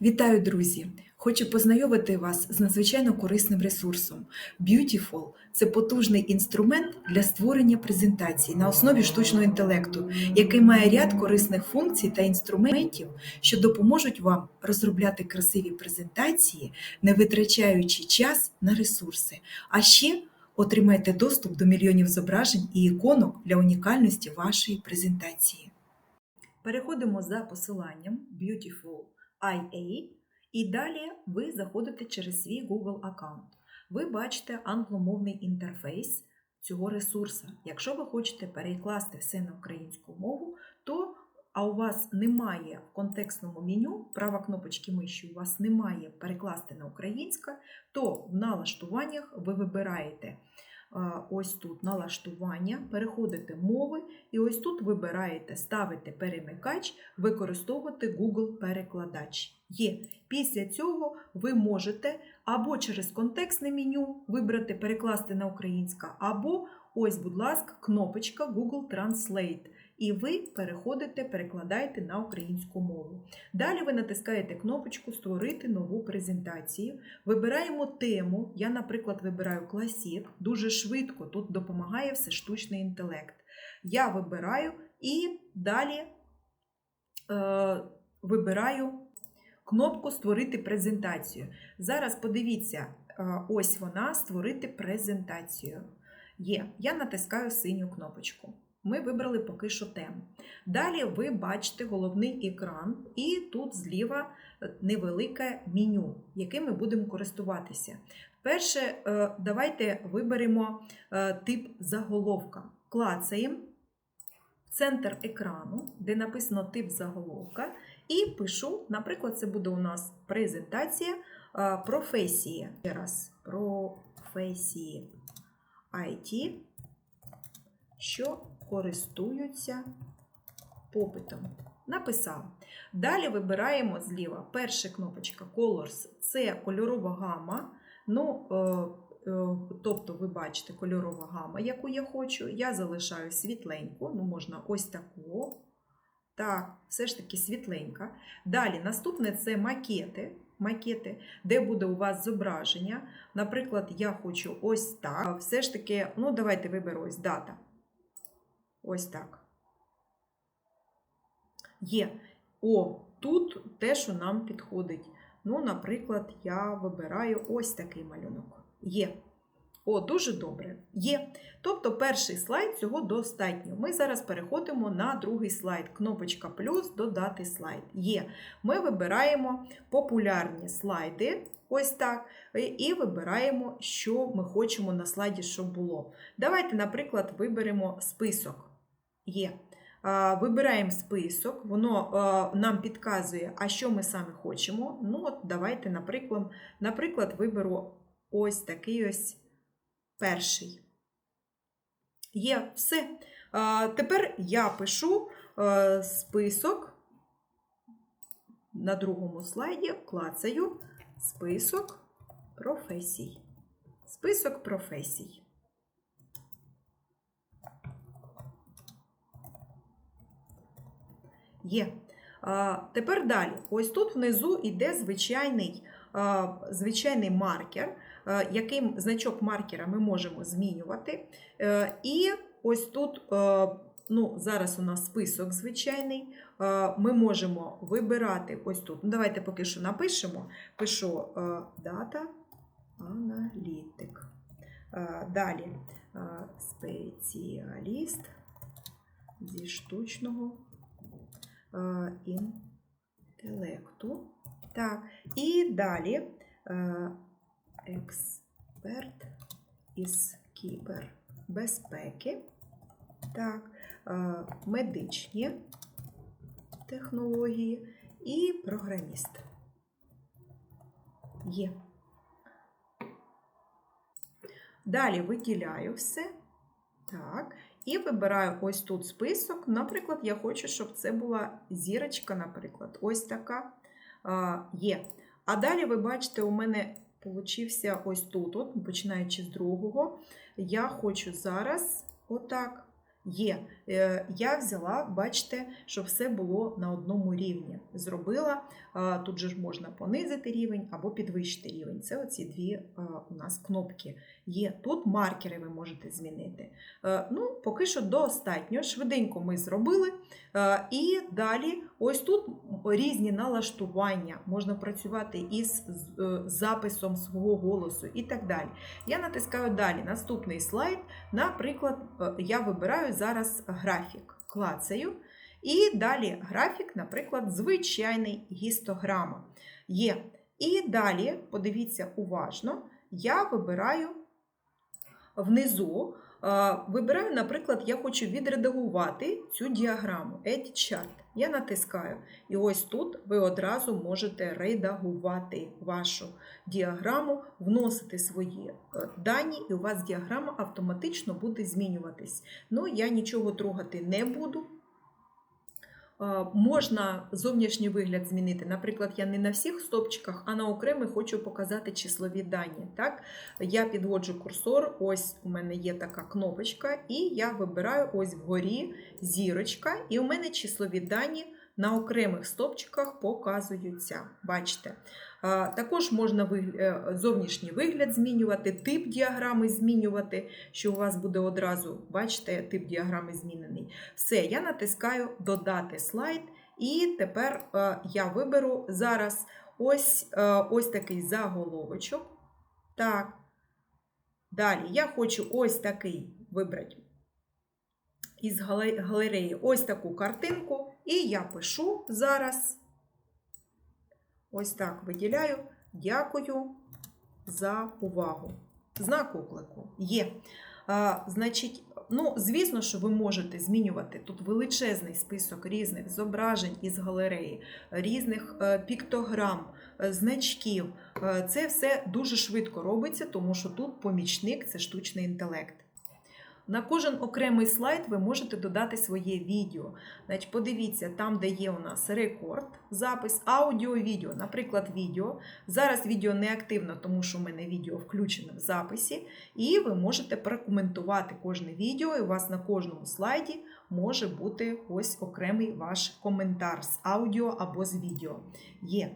Вітаю, друзі! Хочу познайомити вас з надзвичайно корисним ресурсом. Beautiful – це потужний інструмент для створення презентацій на основі штучного інтелекту, який має ряд корисних функцій та інструментів, що допоможуть вам розробляти красиві презентації, не витрачаючи час на ресурси. А ще отримайте доступ до мільйонів зображень і іконок для унікальності вашої презентації. Переходимо за посиланням Beautiful IA, і далі ви заходите через свій Google аккаунт. Ви бачите англомовний інтерфейс цього ресурсу. Якщо ви хочете перекласти все на українську мову, то а у вас немає в контекстному меню, права кнопочки миші у вас немає перекласти на українське, то в налаштуваннях ви вибираєте ось тут налаштування, переходите мови, і ось тут вибираєте ставити перемикач, використовувати Google перекладач. Є. Після цього ви можете або через контекстне меню вибрати перекласти на українська, або ось, будь ласка, кнопочка Google Translate. І ви переходите, перекладаєте на українську мову. Далі ви натискаєте кнопочку Створити нову презентацію. Вибираємо тему. Я, наприклад, вибираю класік. Дуже швидко тут допомагає все штучний інтелект. Я вибираю і далі е, вибираю кнопку Створити презентацію. Зараз подивіться, е, ось вона Створити презентацію. Є. Я натискаю синю кнопочку. Ми вибрали поки що тему. Далі ви бачите головний екран, і тут зліва невелике меню, яким ми будемо користуватися. Перше, е, давайте виберемо е, тип заголовка. Клацаємо центр екрану, де написано тип заголовка, і пишу, наприклад, це буде у нас презентація е, професії. Ще раз, професії IT, що користуються попитом. Написав. Далі вибираємо зліва. Перша кнопочка Colors це кольорова гама. Ну, е, е, Тобто, ви бачите кольорова гама, яку я хочу. Я залишаю світленьку, ну, можна ось таку. Так, все ж таки світленька. Далі, наступне це макети, макети, де буде у вас зображення. Наприклад, я хочу ось так. Все ж таки, ну, давайте виберу ось дата. Ось так. Є. О, тут те, що нам підходить. Ну, наприклад, я вибираю ось такий малюнок. Є. О, дуже добре. Є. Тобто перший слайд цього достатньо. Ми зараз переходимо на другий слайд. Кнопочка плюс додати слайд. Є. Ми вибираємо популярні слайди. Ось так. І вибираємо, що ми хочемо на слайді, щоб було. Давайте, наприклад, виберемо список. Є. Вибираємо список, воно нам підказує, а що ми саме хочемо. Ну, от Давайте, наприклад, наприклад, виберу ось такий ось перший. Є все. Тепер я пишу список на другому слайді, клацаю список професій. Список професій. Є. Тепер далі. Ось тут внизу йде звичайний звичайний маркер, яким значок маркера ми можемо змінювати. І ось тут, ну, зараз у нас список звичайний, ми можемо вибирати ось тут. Ну, Давайте поки що напишемо. Пишу дата аналітик. Далі спеціаліст зі штучного інтелекту. Так, і далі експерт із кібербезпеки, так, медичні технології і програміст. Є. Далі виділяю все. Так. І вибираю ось тут список. Наприклад, я хочу, щоб це була зірочка, наприклад, ось така є. А далі, ви бачите, у мене получився ось тут, от, починаючи з другого. Я хочу зараз, отак, Є. Е, Я взяла, бачите, щоб все було на одному рівні. Зробила, тут же ж можна понизити рівень або підвищити рівень. Це оці дві у нас кнопки є. Тут маркери ви можете змінити. Е, Ну, поки що достатньо. Швиденько ми зробили. Е, І далі, ось тут різні налаштування. Можна працювати із е, записом свого голосу і так далі. Я натискаю далі. Наступний слайд. Наприклад, е, я вибираю зараз графік. Клацаю. І далі графік, наприклад, звичайний гістограма. Є. І далі, подивіться уважно, я вибираю внизу. Вибираю, наприклад, я хочу відредагувати цю діаграму Edit. Я натискаю. І ось тут ви одразу можете редагувати вашу діаграму, вносити свої е, дані, і у вас діаграма автоматично буде змінюватись. Ну, я нічого трогати не буду. Е, Можна зовнішній вигляд змінити. Наприклад, я не на всіх стопчиках, а на окремих хочу показати числові дані. Так? Я підводжу курсор, ось у мене є така кнопочка, і я вибираю ось вгорі зірочка, і у мене числові дані на окремих стопчиках показуються. Бачите? Також можна е, зовнішній вигляд змінювати, тип діаграми змінювати, що у вас буде одразу, бачите, тип діаграми змінений. Все, я натискаю Додати слайд, і тепер е, я виберу зараз ось, е, ось такий заголовочок. Так. Далі я хочу ось такий вибрати із галереї ось таку картинку, і я пишу зараз. Ось так виділяю. Дякую за увагу. Знак оклику є. А, значить, ну, звісно, що ви можете змінювати тут величезний список різних зображень із галереї, різних е, піктограм, е, значків. Е, Це все дуже швидко робиться, тому що тут помічник це штучний інтелект. На кожен окремий слайд ви можете додати своє відео. Значить, подивіться, там, де є у нас рекорд, запис, аудіо, відео. Наприклад, відео. Зараз відео не активно, тому що у мене відео включене в записі. І ви можете прокоментувати кожне відео, і у вас на кожному слайді може бути ось окремий ваш коментар з аудіо або з відео. Є.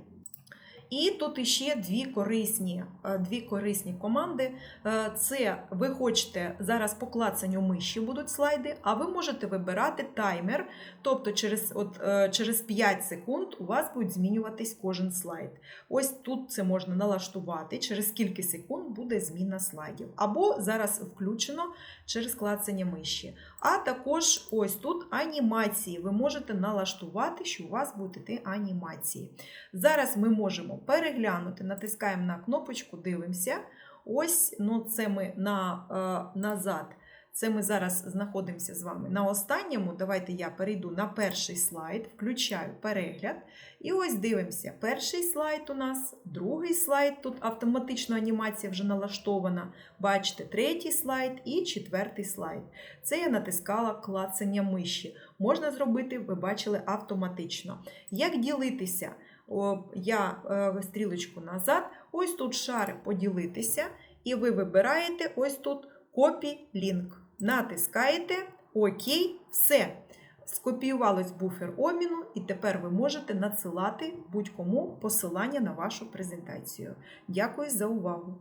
І тут іще дві корисні, е, дві корисні команди. Е, Це ви хочете зараз по клацанню миші будуть слайди, а ви можете вибирати таймер, тобто через, от, е, через 5 секунд у вас буде змінюватись кожен слайд. Ось тут це можна налаштувати, через скільки секунд буде зміна слайдів. Або зараз включено через клацання миші. А також ось тут анімації. Ви можете налаштувати, що у вас будуть йти анімації. Зараз ми можемо переглянути, натискаємо на кнопочку, дивимося. Ось, ну це ми на, е, назад. Це ми зараз знаходимося з вами на останньому. Давайте я перейду на перший слайд, включаю перегляд. І ось дивимося. Перший слайд у нас, другий слайд, тут автоматично анімація вже налаштована. Бачите, третій слайд і четвертий слайд. Це я натискала клацання миші. Можна зробити, ви бачили, автоматично. Як ділитися? Я е, стрілочку назад, ось тут шари поділитися, і ви вибираєте ось тут копі-лінк. Натискаєте ОК, все. Скопіювалось буфер обміну, і тепер ви можете надсилати будь-кому посилання на вашу презентацію. Дякую за увагу!